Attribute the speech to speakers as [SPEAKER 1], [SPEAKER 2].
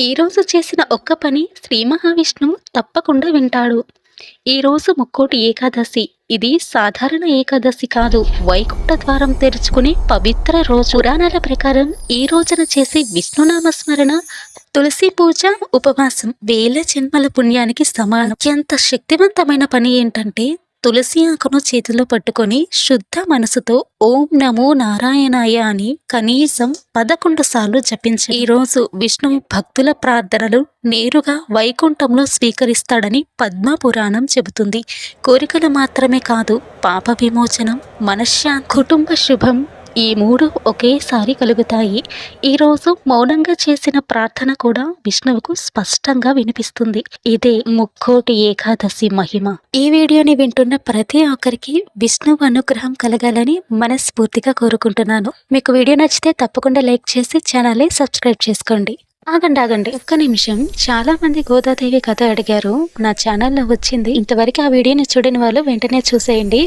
[SPEAKER 1] ఈ రోజు చేసిన ఒక్క పని శ్రీ మహావిష్ణువు తప్పకుండా వింటాడు. ఈ రోజు ముక్కోటి ఏకాదశి. ఇది సాధారణ ఏకాదశి కాదు. వైకుంఠ ద్వారం తెరుచుకునే పవిత్ర రోజు. పురాణాల ప్రకారం ఈ రోజున చేసే విష్ణునామ స్మరణ తులసి పూజ ఉపవాసం వేల జన్మల పుణ్యానికి సమానం. అత్యంత శక్తివంతమైన పని ఏంటంటే తులసి ఆకును చేతిలో పట్టుకొని శుద్ధ మనసుతో ఓం నమో నారాయణాయ అని కనీసం పదకొండు సార్లు జపించి ఈ రోజు విష్ణువు భక్తుల ప్రార్థనలు నేరుగా వైకుంఠంలో స్వీకరిస్తాడని పద్మ పురాణం చెబుతుంది. కోరికలు మాత్రమే కాదు పాప విమోచనం మనశ్శాంతి కుటుంబ శుభం ఈ మూడు ఒకేసారి కలుగుతాయి. ఈరోజు మౌనంగా చేసిన ప్రార్థన కూడా విష్ణువుకు స్పష్టంగా వినిపిస్తుంది. ఇదే ముక్కోటి ఏకాదశి మహిమ. ఈ వీడియోని వింటున్న ప్రతి ఒక్కరికి విష్ణువు అనుగ్రహం కలగాలని మనస్ఫూర్తిగా కోరుకుంటున్నాను. మీకు వీడియో నచ్చితే తప్పకుండా లైక్ చేసి ఛానల్ని సబ్స్క్రైబ్ చేసుకోండి. ఆగండి ఆగండి. ఒక్క నిమిషం. చాలా మంది గోదాదేవి కథ అడిగారు. నా ఛానల్లో వచ్చింది. ఇంతవరకు ఆ వీడియోని చూడని వాళ్ళు వెంటనే చూసేయండి.